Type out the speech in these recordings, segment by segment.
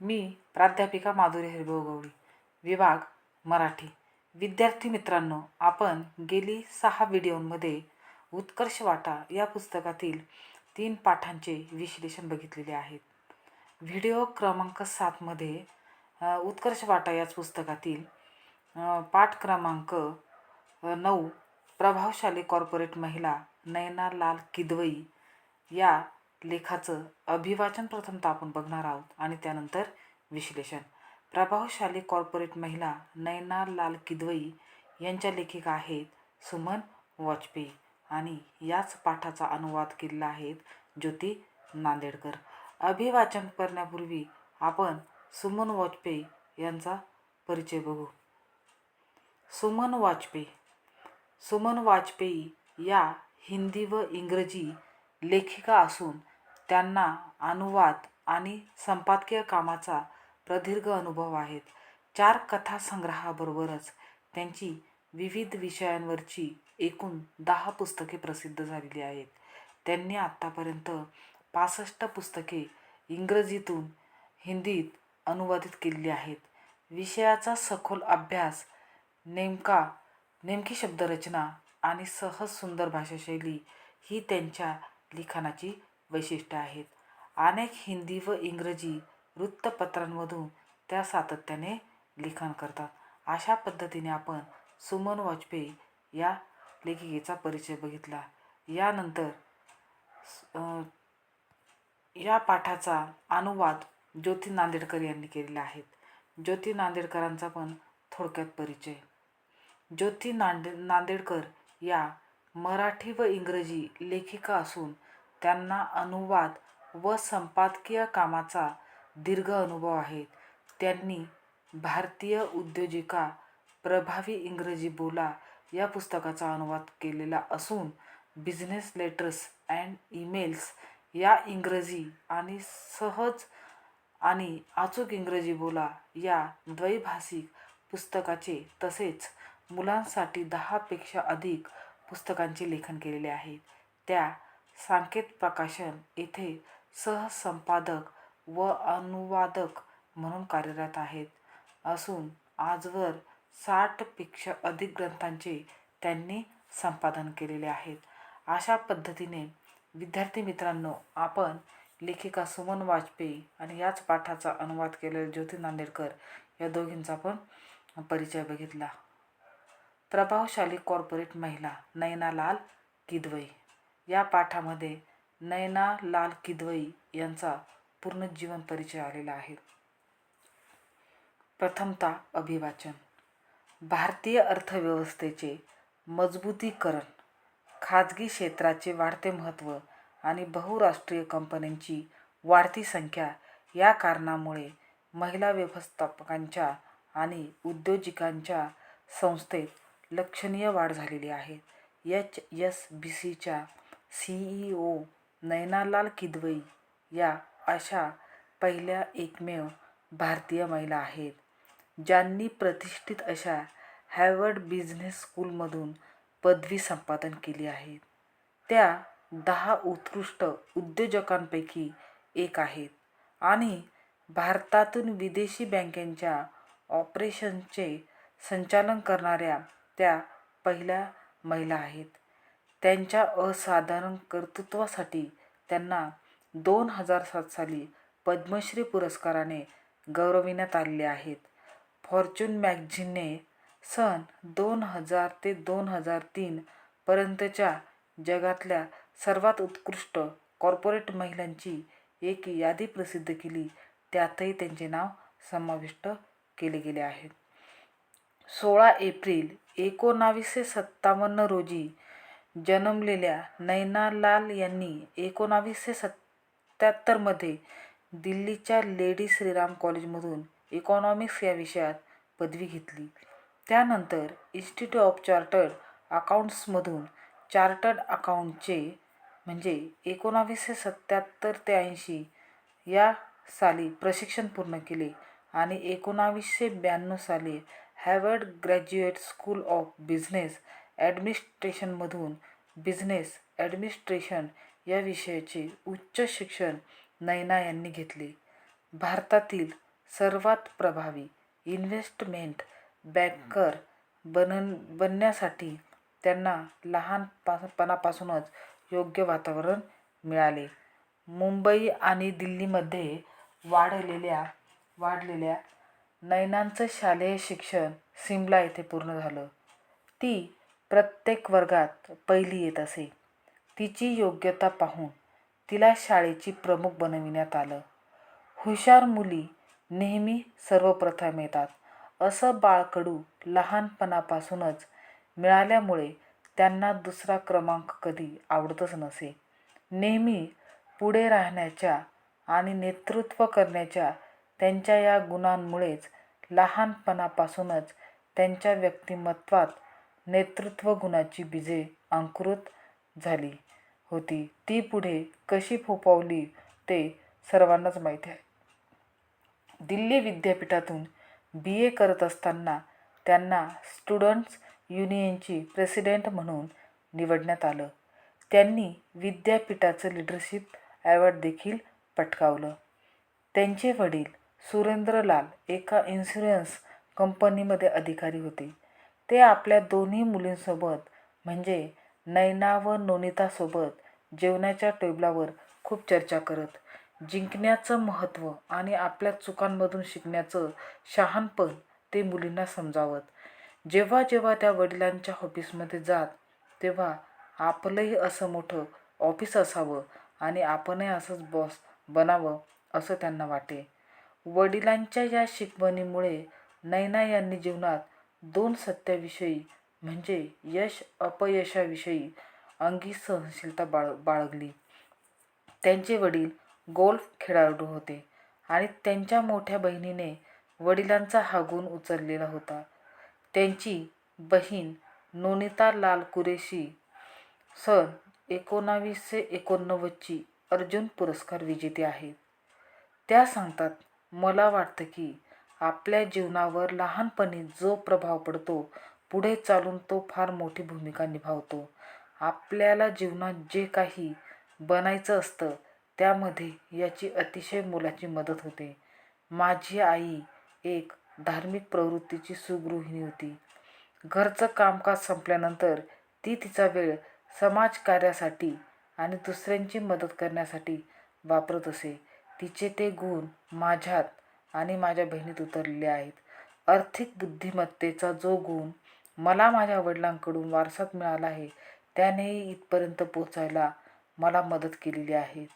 मी प्राध्यापिका माधुरी हरिभाऊ गवळी विभाग मराठी. विद्यार्थी मित्रांनो आपण गेली सहा व्हिडिओमध्ये उत्कर्ष वाटा या पुस्तकातील तीन पाठांचे विश्लेषण बघितलेले आहेत. व्हिडिओ क्रमांक सातमध्ये उत्कर्ष वाटा याच पुस्तकातील पाठ क्रमांक नऊ प्रभावशाली कॉर्पोरेट महिला नयना लाल किदवई या लेखाचं अभिवाचन प्रथमतः आपण बघणार आहोत आणि त्यानंतर विश्लेषण. प्रभावशाली कॉर्पोरेट महिला नयना लाल किदवई यांच्या लेखिका आहेत सुमन वाजपेयी आणि याच पाठाचा अनुवाद केलेला आहेत ज्योती नांदेडकर. अभिवाचन करण्यापूर्वी आपण सुमन वाजपेयी यांचा परिचय बघू. सुमन वाजपेयी. सुमन वाजपेयी या हिंदी व इंग्रजी लेखिका असून त्यांना अनुवाद आणि संपादकीय कामाचा प्रदीर्घ अनुभव आहेत. चार कथासंग्रहाबरोबरच त्यांची विविध विषयांवरची एकूण दहा पुस्तके प्रसिद्ध झालेली आहेत. त्यांनी आत्तापर्यंत पासष्ट पुस्तके इंग्रजीतून हिंदीत अनुवादित केलेली आहेत. विषयाचा सखोल अभ्यास नेमका नेमकी शब्दरचना आणि सहज सुंदर भाषाशैली ही त्यांच्या लिखाणाची वैशिष्ट्य आहेत. अनेक हिंदी व इंग्रजी वृत्तपत्रांमधून त्या सातत्याने लिखाण करतात. अशा पद्धतीने आपण सुमन वाजपेयी या लेखिकेचा परिचय बघितला. यानंतर या पाठाचा अनुवाद ज्योती नांदेडकर यांनी केलेला आहे. ज्योती नांदेडकरांचा पण थोडक्यात परिचय. ज्योती नांदे नांदेडकर या मराठी व इंग्रजी लेखिका असून त्यांना अनुवाद व संपादकीय कामाचा दीर्घ अनुभव आहे. त्यांनी भारतीय उद्योजिका प्रभावी इंग्रजी बोला या पुस्तकाचा अनुवाद केलेला असून बिझनेस लेटर्स अँड ईमेल्स या इंग्रजी आणि सहज आणि अचूक इंग्रजी बोला या द्वैभाषिक पुस्तकाचे तसेच मुलांसाठी दहापेक्षा अधिक पुस्तकांचे लेखन केलेले आहे. त्या सांकेत प्रकाशन येथे सहसंपादक व अनुवादक म्हणून कार्यरत आहेत. असून आजवर साठपेक्षा अधिक ग्रंथांचे त्यांनी संपादन केलेले आहेत. अशा पद्धतीने विद्यार्थी मित्रांनो आपण लेखिका सुमन वाजपेयी आणि याच पाठाचा अनुवाद केलेला ज्योती नांदेडकर या दोघींचा पण परिचय बघितला. प्रभावशाली कॉर्पोरेट महिला नयना लाल किदवई. या पाठामध्ये नयना लाल किदवई यांचा पूर्ण जीवन परिचय आलेला आहे. प्रथमता अभिवाचन. भारतीय अर्थव्यवस्थेचे मजबूतीकरण खाजगी क्षेत्राचे वाढते महत्त्व आणि बहुराष्ट्रीय कंपन्यांची वाढती संख्या या कारणामुळे महिला व्यवस्थापकांच्या आणि उद्योजिकांच्या संस्थेत लक्षणीय वाढ झालेली आहे. एच एस बी सीच्या C E O Naina Lal Kidwai या अशा पहिल्या एकमेव भारतीय महिला आहेत ज्यांनी प्रतिष्ठित अशा हॅवर्ड बिझनेस स्कूलमधून पदवी संपादन केली आहे. त्या दहा उत्कृष्ट उद्योजकांपैकी एक आहेत आणि भारतातून विदेशी बँकेच्या ऑपरेशनचे संचालन करणाऱ्या त्या पहिल्या महिला आहेत. त्यांच्या असाधारण कर्तृत्वासाठी त्यांना दोन हजार सात साली पद्मश्री पुरस्काराने गौरविण्यात आलेले आहेत. फॉर्च्यून मॅगझिनने सन दोन हजार ते दोन हजार तीन पर्यंतच्या जगातल्या सर्वात उत्कृष्ट कॉर्पोरेट महिलांची एक यादी प्रसिद्ध केली. त्यातही त्यांचे नाव समाविष्ट केले गेले आहे. सोळा एप्रिल एकोणावीसशे सत्तावन्न रोजी जन्मलेल्या नैना लाल यांनी एकोणावीसशे सत्त्याहत्तरमध्ये दिल्लीच्या लेडी श्रीराम कॉलेजमधून इकॉनॉमिक्स या विषयात पदवी घेतली. त्यानंतर इन्स्टिट्यूट ऑफ चार्टर्ड अकाउंट्समधून चार्टर्ड अकाउंटचे म्हणजे एकोणावीसशे सत्त्याहत्तर ते ऐंशी या साली प्रशिक्षण पूर्ण केले आणि एकोणावीसशे ब्याण्णव साली Harvard graduate school of business ॲडमिनिस्ट्रेशनमधून business administration या विषयाचे उच्च शिक्षण नैना यांनी घेतले. भारतातील सर्वात प्रभावी इन्व्हेस्टमेंट बँकर बनन बनण्यासाठी त्यांना लहानपणापासूनच योग्य वातावरण मिळाले. मुंबई आणि दिल्लीमध्ये वाढलेल्या वाढलेल्या नैनांचं शालेय शिक्षण सिमला येथे पूर्ण झालं. ती प्रत्येक वर्गात पहिली येत असे. तिची योग्यता पाहून तिला शाळेची प्रमुख बनविण्यात आलं. हुशार मुली नेहमी सर्वप्रथम येतात. असं बाळकडू लहानपणापासूनच मिळाल्यामुळे त्यांना दुसरा क्रमांक कधी आवडतच नसे. नेहमी पुढे राहण्याच्या आणि नेतृत्व करण्याच्या त्यांच्या या गुणांमुळेच लहानपणापासूनच त्यांच्या व्यक्तिमत्वात नेतृत्व गुणाची बीजे अंकुरित झाली होती. ती पुढे कशी फोफावली ते सर्वांनाच माहीत आहे. दिल्ली विद्यापीठातून बी. ए. करत असताना त्यांना स्टुडंट्स युनियनची प्रेसिडेंट म्हणून निवडण्यात आलं. त्यांनी विद्यापीठाचं लिडरशिप ॲवॉर्ड देखील पटकावलं. त्यांचे वडील सुरेंद्रलाल एका इन्शुरन्स कंपनीमध्ये अधिकारी होते. ते आपल्या दोन्ही मुलींसोबत म्हणजे नैना व नोनितासोबत जेवणाच्या टेबलावर खूप चर्चा करत. जिंकण्याचं महत्त्व आणि आपल्या चुकांमधून शिकण्याचं शहाणपण ते मुलींना समजावत. जेव्हा जेव्हा त्या वडिलांच्या ऑफिसमध्ये जात तेव्हा आपलंही असं मोठं ऑफिस असावं आणि आपणही असंच बॉस बनावं असं त्यांना वाटे. वडिलांच्या या शिकवणीमुळे नैना यांनी जीवनात दोन सत्याविषयी म्हणजे यश अपयशाविषयी अंगी सहनशीलता बाळ बाळगली. त्यांचे वडील गोल्फ खेळाडू होते आणि त्यांच्या मोठ्या बहिणीने वडिलांचा हा गुण उचललेला होता. त्यांची बहीण नोनिता लाल कुरेशी सन एकोणावीसशे एकोणनव्वदची अर्जुन पुरस्कार विजेते आहेत त्या सांगतात मला वाटतं की आपल्या जीवनावर लहानपणी जो प्रभाव पडतो पुढे चालून तो फार मोठी भूमिका निभावतो. आपल्याला जीवनात जे काही बनायचं असतं त्यामध्ये याची अतिशय मोलाची मदत होते. माझी आई एक धार्मिक प्रवृत्तीची सुगृहिणी होती. घरचं कामकाज संपल्यानंतर ती तिचा वेळ समाजकार्यासाठी आणि दुसऱ्यांची मदत करण्यासाठी वापरत असे. तिचे ते गुण माझ्यात आणि माझ्या बहिणीत उतरलेले आहेत. आर्थिक बुद्धिमत्तेचा जो गुण मला माझ्या वडिलांकडून वारसात मिळाला आहे त्यानेही इथपर्यंत पोचायला मला मदत केलेली आहे.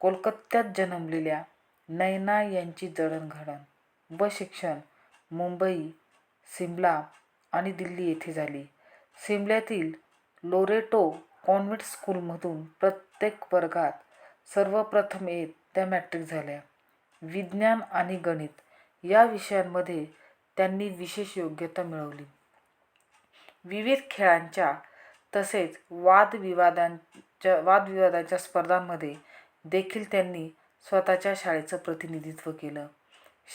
कोलकात्यात जन्मलेल्या नैना यांची जडणघडण व शिक्षण मुंबई सिमला आणि दिल्ली येथे झाली. सिमल्यातील लोरेटो कॉन्व्हेंट स्कूलमधून प्रत्येक वर्गात सर्वप्रथम येत त्या मॅट्रिक झाल्या. विज्ञान आणि गणित या विषयांमध्ये त्यांनी विशेष योग्यता मिळवली. विविध खेळांच्या तसेच वादविवादांच्या वादविवादाच्या स्पर्धांमध्ये देखील त्यांनी स्वतःच्या शाळेचं प्रतिनिधित्व केलं.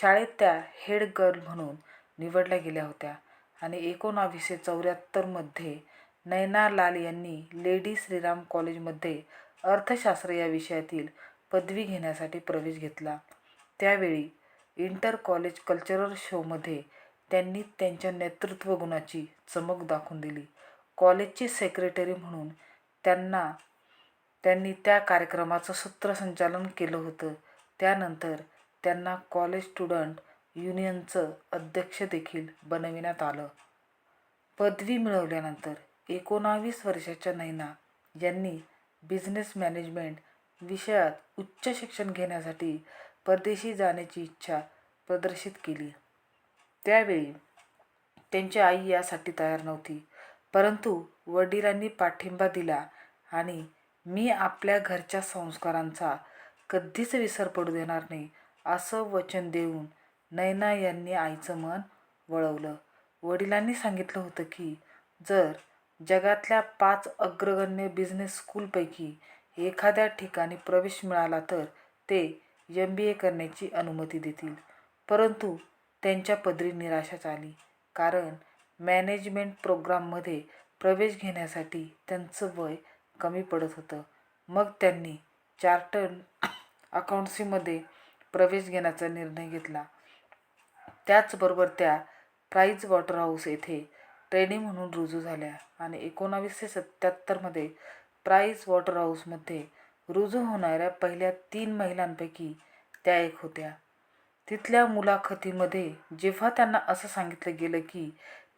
शाळेत त्या हेड गर्ल म्हणून निवडल्या गेल्या होत्या आणि एकोणावीसशे चौऱ्याहत्तरमध्ये नैना लाल यांनी लेडी श्रीराम कॉलेजमध्ये अर्थशास्त्र या विषयातील पदवी घेण्यासाठी प्रवेश घेतला. त्यावेळी इंटर कॉलेज कल्चरल शोमध्ये त्यांनी त्यांच्या नेतृत्व गुणाची चमक दाखवून दिली. कॉलेजची सेक्रेटरी म्हणून त्यांना त्यांनी त्या कार्यक्रमाचं सूत्रसंचालन केलं होतं. त्यानंतर त्यांना कॉलेज स्टुडंट युनियनचं अध्यक्ष देखील बनविण्यात आलं. पदवी मिळवल्यानंतर एकोणावीस वर्षाच्या नैना यांनी बिझनेस मॅनेजमेंट विषयात उच्च शिक्षण घेण्यासाठी परदेशी जाण्याची इच्छा प्रदर्शित केली. त्यावेळी त्यांची आई यासाठी तयार नव्हती. परंतु वडिलांनी पाठिंबा दिला आणि मी आपल्या घरच्या संस्कारांचा कधीच विसर पडू देणार नाही असं वचन देऊन नैना यांनी आईचं मन वळवलं. वडिलांनी सांगितलं होतं की जर जगातल्या पाच अग्रगण्य बिझनेस स्कूलपैकी एखाद्या ठिकाणी प्रवेश मिळाला तर ते एम बी ए करण्याची अनुमती देतील. परंतु त्यांच्या पदरी निराशाच आली. कारण मॅनेजमेंट प्रोग्राममध्ये प्रवेश घेण्यासाठी त्यांचं वय कमी पडत होतं. मग त्यांनी चार्टर्ड अकाउंट्सीमध्ये प्रवेश घेण्याचा निर्णय घेतला. त्याचबरोबर त्या प्राईज वॉटर हाऊस येथे ट्रेनी म्हणून रुजू झाल्या आणि एकोणावीसशे सत्याहत्तरमध्ये प्राईज वॉटर हाऊसमध्ये रुजू होणाऱ्या पहिल्या तीन महिलांपैकी त्या एक होत्या. तिथल्या मुलाखतीमध्ये जेव्हा त्यांना असं सांगितलं गेलं की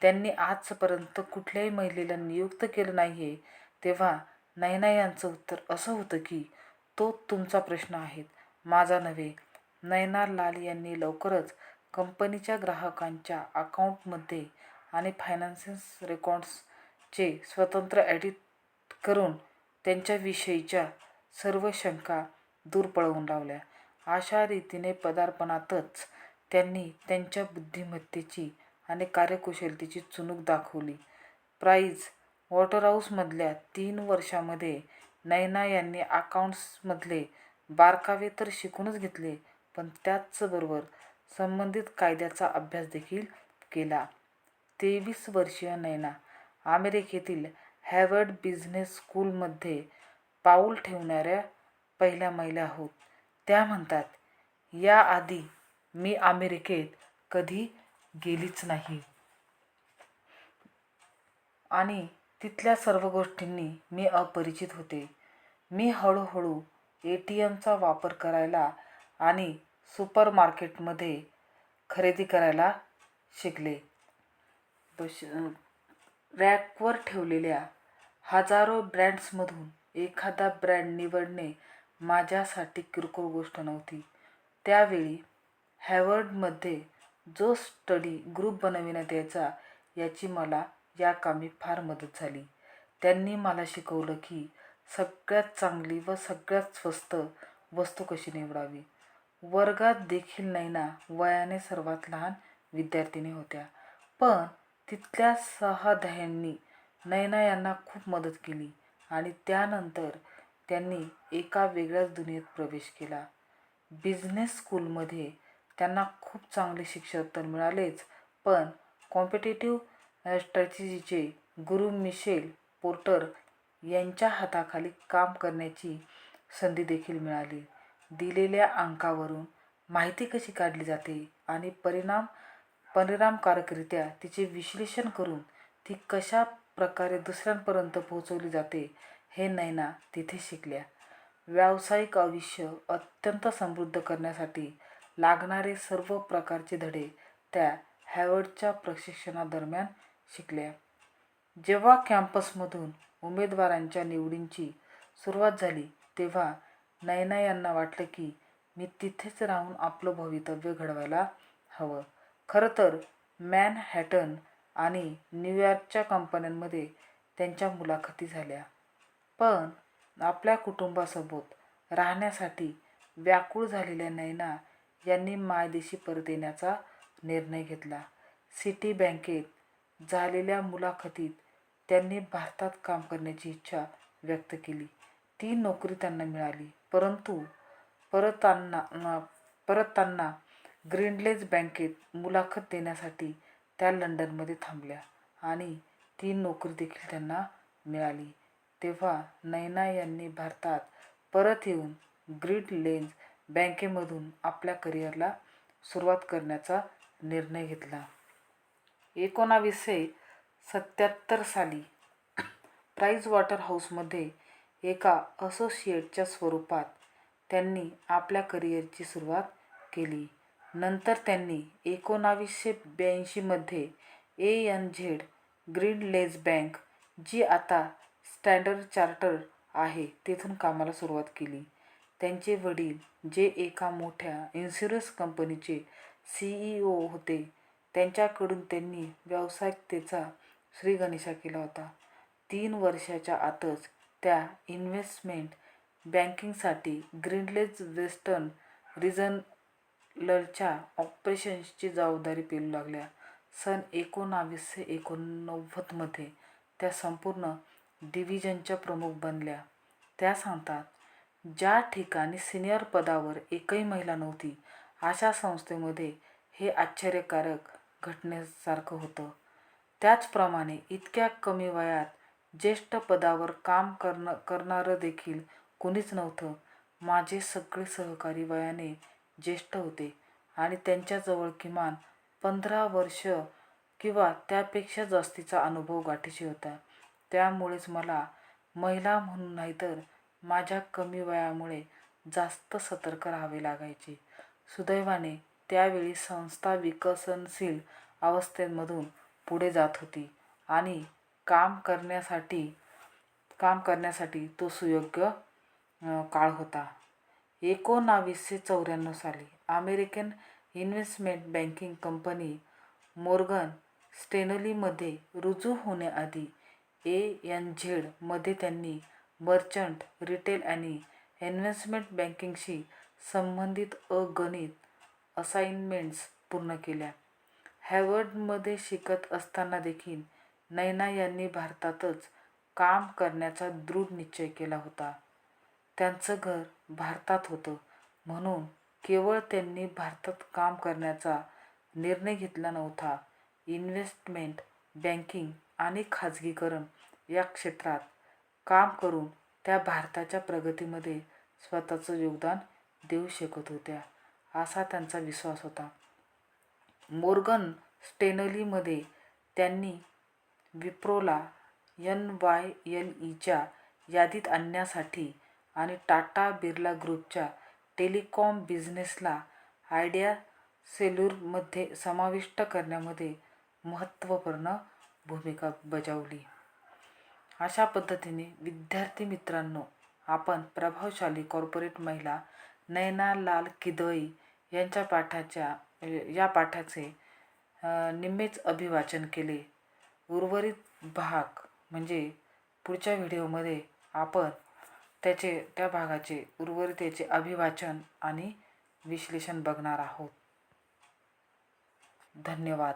त्यांनी आजपर्यंत कुठल्याही महिलेला नियुक्त केलं नाही आहे तेव्हा नैना यांचं उत्तर असं होतं की तो तुमचा प्रश्न आहे. माझा नव्हे. नयना लाल यांनी लवकरच कंपनीच्या ग्राहकांच्या अकाउंटमध्ये आणि फायनान्सिस रेकॉर्ड्सचे स्वतंत्र ॲडिट करून त्यांच्याविषयीच्या सर्व शंका दूर पळवून लावल्या. अशा रीतीने पदार्पणातच त्यांनी त्यांच्या बुद्धिमत्तेची आणि कार्यकुशलतेची चुणूक दाखवली. प्राईज वॉटरहाऊसमधल्या तीन वर्षामध्ये नैना यांनी अकाउंट्समधले बारकावे तर शिकूनच घेतले पण त्याचबरोबर संबंधित कायद्याचा अभ्यास देखील केला. तेवीस वर्षीय नैना अमेरिकेतील हॅवर्ड बिझनेस स्कूलमध्ये पाऊल ठेवणाऱ्या पहिल्या महिला आहोत त्या म्हणतात याआधी मी अमेरिकेत कधी गेलीच नाही. आणि तिथल्या सर्व गोष्टींनी मी अपरिचित होते. मी हळूहळू ए टी एमचा वापर करायला आणि सुपर मार्केटमध्ये खरेदी करायला शिकले. बश रॅकवर ठेवलेल्या हजारो ब्रँड्समधून एखादा ब्रँड निवडणे माझ्यासाठी किरकोळ गोष्ट नव्हती. त्यावेळी हॅवर्डमध्ये जो स्टडी ग्रुप बनविण्यात यायचा याची मला या कामी फार मदत झाली. त्यांनी मला शिकवलं की सगळ्यात चांगली व सगळ्यात स्वस्त वस्तू कशी निवडावी? वर्गात देखील नैना वयाने सर्वात लहान विद्यार्थिनी होत्या. पण तिथल्या सहाध्यांनी नैना यांना खूप मदत केली. आणि त्यानंतर त्यांनी एका वेगळ्याच दुनियेत प्रवेश केला. बिझनेस स्कूलमध्ये त्यांना खूप चांगले शिक्षक तर मिळालेच पण कॉम्पिटेटिव्ह स्ट्रॅटेजीचे गुरु मिशेल पोर्टर यांच्या हाताखाली काम करण्याची संधी देखील मिळाली. दिलेल्या अंकावरून माहिती कशी काढली जाते आणि परिणाम परिणामकारकरित्या तिचे विश्लेषण करून ती कशा प्रकारे दुसऱ्यांपर्यंत पोहोचवली जाते हे नैना तिथे शिकल्या. व्यावसायिक आयुष्य अत्यंत समृद्ध करण्यासाठी लागणारे सर्व प्रकारचे धडे त्या हॅवर्डच्या प्रशिक्षणादरम्यान शिकल्या. जेव्हा कॅम्पसमधून उमेदवारांच्या निवडींची सुरुवात झाली तेव्हा नैना यांना वाटलं की मी तिथेच राहून आपलं भवितव्य घडवायला हवं. खरं तर मॅनहॅटन आणि न्यूयॉर्कच्या कंपन्यांमध्ये त्यांच्या मुलाखती झाल्या. पण आपल्या कुटुंबासोबत राहण्यासाठी व्याकुळ झालेल्या नैना यांनी मायदेशी परत येण्याचा निर्णय घेतला. सिटी बँकेत झालेल्या मुलाखतीत त्यांनी भारतात काम करण्याची इच्छा व्यक्त केली. ती नोकरी त्यांना मिळाली. परंतु परताना परतांना ग्रीनलेज बँकेत मुलाखत देण्यासाठी त्या लंडनमध्ये थांबल्या आणि ती नोकरी देखील त्यांना मिळाली. तेव्हा नैना यांनी भारतात परत येऊन ग्रीड लेन्स बँकेमधून आपल्या करिअरला सुरुवात करण्याचा निर्णय घेतला. एकोणावीसशे सत्याहत्तर साली प्राईज वॉटर हाऊसमध्ये एका असोसिएटच्या स्वरूपात त्यांनी आपल्या करिअरची सुरुवात केली. नंतर त्यांनी एकोणावीसशे ब्याऐंशीमध्ये A N Z Grindlays bank जी आता स्टँडर्ड चार्टर आहे तेथून कामाला सुरुवात केली. त्यांचे वडील जे एका मोठ्या इन्शुरन्स कंपनीचे सी ई ओ होते त्यांच्याकडून त्यांनी व्यावसायिकतेचा श्रीगणेशा केला होता. तीन वर्षाच्या आतच त्या इन्व्हेस्टमेंट बँकिंगसाठी ग्रीनलेज वेस्टर्न रिजन लरच्या ऑपरेशन्सची जबाबदारी पेलू लागल्या. सन एकोणावीसशे एकोणनव्वदमध्ये त्या संपूर्ण डिव्हिजनच्या प्रमुख बनल्या. त्या सांगतात ज्या ठिकाणी सिनियर पदावर एकही महिला नव्हती अशा संस्थेमध्ये हे आश्चर्यकारक घटनेसारखं होतं. त्याचप्रमाणे इतक्या कमी वयात ज्येष्ठ पदावर काम करणं करणारं देखील कुणीच नव्हतं. माझे सगळे सहकारी वयाने ज्येष्ठ होते आणि त्यांच्याजवळ किमान पंधरा वर्ष किंवा त्यापेक्षा जास्तीचा अनुभव गाठीशी होता. त्यामुळेच मला महिला म्हणून नाही तर माझ्या कमी वयामुळे जास्त सतर्क राहावे लागायचे. सुदैवाने त्यावेळी संस्था विकसनशील अवस्थेमधून पुढे जात होती आणि काम करण्यासाठी काम करण्यासाठी तो सुयोग्य काळ होता. एकोणावीसशे चौऱ्याण्णव साली American investment banking company Morgan स्टेनलीमध्ये रुजू होण्याआधी ए एन झेडमध्ये त्यांनी मर्चंट रिटेल आणि इन्व्हेस्टमेंट बँकिंगशी संबंधित अगणित असाइनमेंट्स पूर्ण केल्या. हॅवर्डमध्ये शिकत असताना देखील नैना यांनी भारतातच काम करण्याचा दृढ निश्चय केला होता. त्यांचं घर भारतात होतं. म्हणून केवळ त्यांनी भारतात काम करण्याचा निर्णय घेतला नव्हता. इन्व्हेस्टमेंट बँकिंग आणि खाजगीकरण या क्षेत्रात काम करून त्या भारताच्या प्रगतीमध्ये स्वतःचं योगदान देऊ शकत होत्या असा त्यांचा विश्वास होता. मोर्गन स्टेनलीमध्ये त्यांनी विप्रोला एन वाय एल ईच्या यादीत आणण्यासाठी आणि टाटा बिर्ला ग्रुपच्या टेलिकॉम बिझनेसला आयडिया सेल्युरमध्ये समाविष्ट करण्यामध्ये महत्त्वपूर्ण भूमिका बजावली. अशा पद्धतीने विद्यार्थी मित्रांनो आपण प्रभावशाली कॉर्पोरेट महिला नैना लाल किदवई यांच्या पाठाच्या या पाठाचे निम्मेच अभिवाचन केले. उर्वरित भाग म्हणजे पुढच्या व्हिडिओमध्ये आपण त्याचे त्या भागाचे उर्वरितेचे अभिवाचन आणि विश्लेषण बघणार आहोत. धन्यवाद.